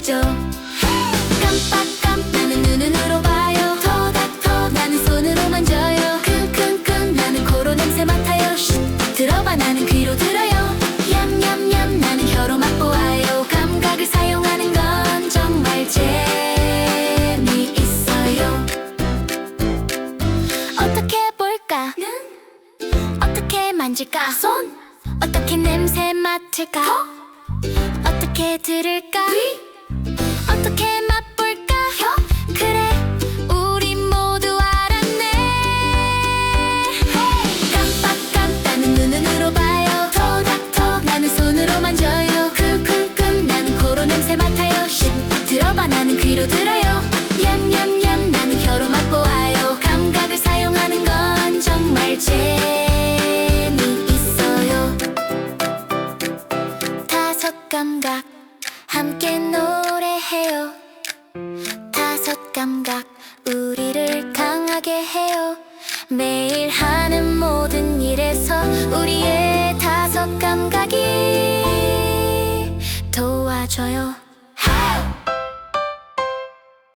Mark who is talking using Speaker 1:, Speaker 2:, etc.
Speaker 1: 있죠. 깜빡깜 나는 눈으로 봐요. 토닥토 나는 손으로 만져요. 킁킁킁 나는 코로 냄새 맡아요. 쉿 들어봐 나는 귀로 들어요. 냠냠냠 나는 혀로 맛보아요. 감각을 사용하는 건 정말 재미있어요. 어떻게 볼까? 어떻게 만질까? 손! 어떻게 냄새 맡을까? 어떻게 들을까? 어 나는 귀로 들어요. 냠냠냠 나는 혀로 맛보아요. 감각을 사용하는 건 정말 재미있어요. 다섯 감각 함께 노래해요. 다섯 감각 우리를 강하게 해요. 매일 하는 모든 일에서 우리의 다섯 감각이 도와줘요